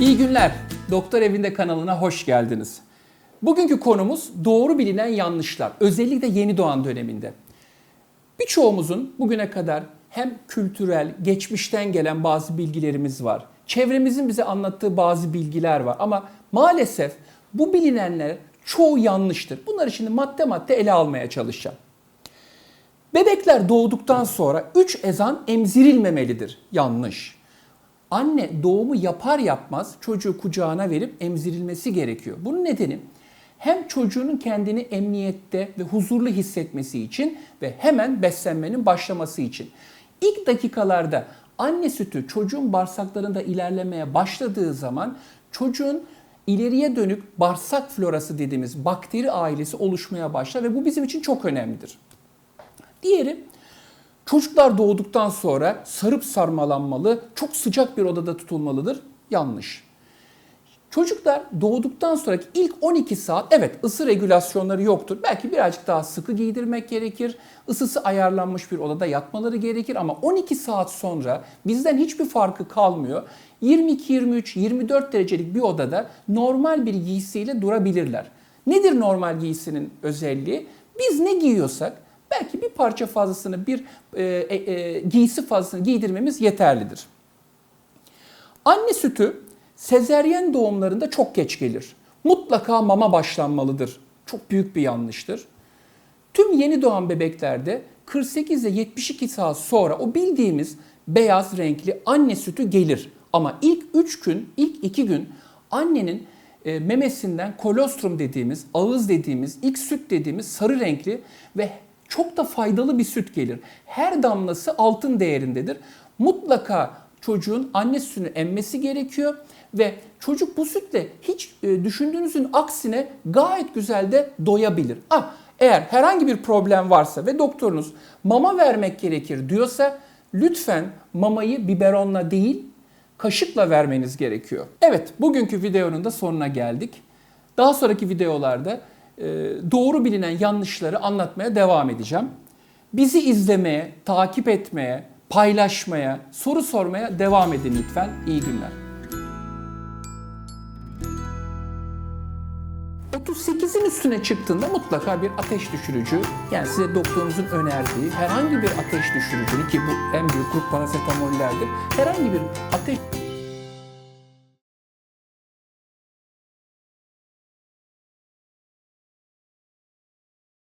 İyi günler. Doktor Evinde kanalına hoş geldiniz. Bugünkü konumuz doğru bilinen yanlışlar. Özellikle yeni doğan döneminde. Birçoğumuzun bugüne kadar hem kültürel, geçmişten gelen bazı bilgilerimiz var. Çevremizin bize anlattığı bazı bilgiler var ama maalesef bu bilinenler çoğu yanlıştır. Bunları şimdi madde madde ele almaya çalışacağım. Bebekler doğduktan sonra 3 ezan emzirilmemelidir. Yanlış. Anne doğumu yapar yapmaz çocuğu kucağına verip emzirilmesi gerekiyor. Bunun nedeni hem çocuğunun kendini emniyette ve huzurlu hissetmesi için ve hemen beslenmenin başlaması için. İlk dakikalarda anne sütü çocuğun bağırsaklarında ilerlemeye başladığı zaman çocuğun ileriye dönük bağırsak florası dediğimiz bakteri ailesi oluşmaya başlar ve bu bizim için çok önemlidir. Diğeri çocuklar doğduktan sonra sarıp sarmalanmalı, çok sıcak bir odada tutulmalıdır. Yanlış. Çocuklar doğduktan sonraki ilk 12 saat evet ısı regülasyonları yoktur. Belki birazcık daha sıkı giydirmek gerekir. Isısı ayarlanmış bir odada yatmaları gerekir ama 12 saat sonra bizden hiçbir farkı kalmıyor. 22, 23, 24 derecelik bir odada normal bir giysiyle durabilirler. Nedir normal giysinin özelliği? Biz ne giyiyorsak belki bir parça fazlasını, bir e, e, e, giysi fazlasını giydirmemiz yeterlidir. Anne sütü sezeryen doğumlarında çok geç gelir. Mutlaka mama başlanmalıdır. Çok büyük bir yanlıştır. Tüm yeni doğan bebeklerde 48 ile 72 saat sonra o bildiğimiz beyaz renkli anne sütü gelir. Ama ilk 3 gün, ilk 2 gün annenin e, memesinden kolostrum dediğimiz, ağız dediğimiz, ilk süt dediğimiz sarı renkli ve çok da faydalı bir süt gelir. Her damlası altın değerindedir. Mutlaka çocuğun anne sütünü emmesi gerekiyor ve çocuk bu sütle hiç e, düşündüğünüzün aksine gayet güzel de doyabilir. Ah eğer herhangi bir problem varsa ve doktorunuz mama vermek gerekir diyorsa lütfen mamayı biberonla değil kaşıkla vermeniz gerekiyor. Evet bugünkü videonun da sonuna geldik. Daha sonraki videolarda doğru bilinen yanlışları anlatmaya devam edeceğim. Bizi izlemeye, takip etmeye, paylaşmaya, soru sormaya devam edin lütfen. İyi günler. 38'in üstüne çıktığında mutlaka bir ateş düşürücü, yani size doktorunuzun önerdiği herhangi bir ateş düşürücü ki bu en büyük grup parasetamollerdir. Herhangi bir ateş